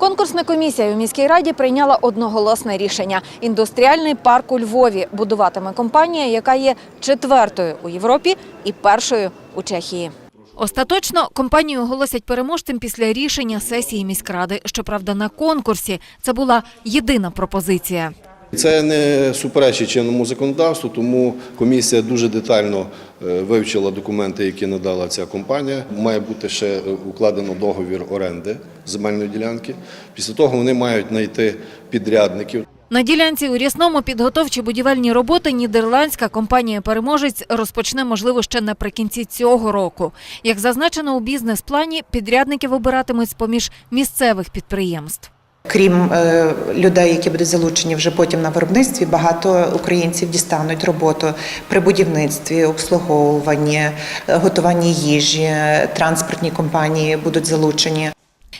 Конкурсна комісія у міській раді прийняла одноголосне рішення. Індустріальний парк у Львові будуватиме компанія, яка є четвертою у Європі і першою у Чехії. Остаточно компанію оголосять переможцем після рішення сесії міськради. Щоправда, на конкурсі це була єдина пропозиція. Це не суперечить чинному законодавству, тому комісія дуже детально е, вивчила документи, які надала ця компанія. Має бути ще е, укладено договір оренди земельної ділянки. Після того вони мають знайти підрядників. На ділянці у Рясному підготовчі будівельні роботи нідерландська компанія-переможець розпочне, можливо, ще наприкінці цього року. Як зазначено у бізнес-плані, підрядники вибиратимуть з-поміж місцевих підприємств. Крім е, людей, які будуть залучені вже потім на виробництві, багато українців дістануть роботу при будівництві, обслуговуванні, е, готуванні їжі, транспортні компанії будуть залучені.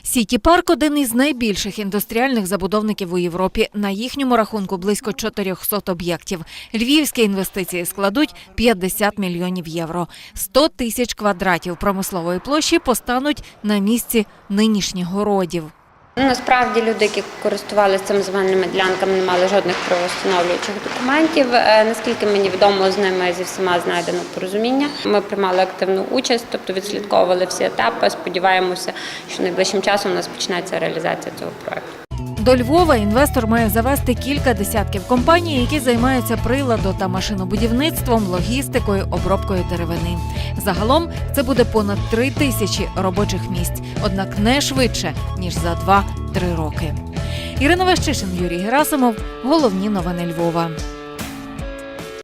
Сіті Парк один із найбільших індустріальних забудовників у Європі. На їхньому рахунку близько 400 об'єктів. Львівські інвестиції складуть 50 мільйонів євро. 100 тисяч квадратів промислової площі постануть на місці нинішніх городів. Ну, Насправді люди, які користувалися цими земельними ділянками, не мали жодних правоустановлюючих документів. Е, Наскільки мені відомо, з ними зі всіма знайдено порозуміння. Ми приймали активну участь, тобто відслідковували всі етапи. Сподіваємося, що найближчим часом у нас почнеться реалізація цього проекту. До Львова інвестор має завести кілька десятків компаній, які займаються приладо та машинобудівництвом, логістикою, обробкою деревини. Загалом це буде понад три тисячі робочих місць, однак не швидше ніж за 2-3 роки. Ірина Ващишин, Юрій Герасимов. Головні новини Львова.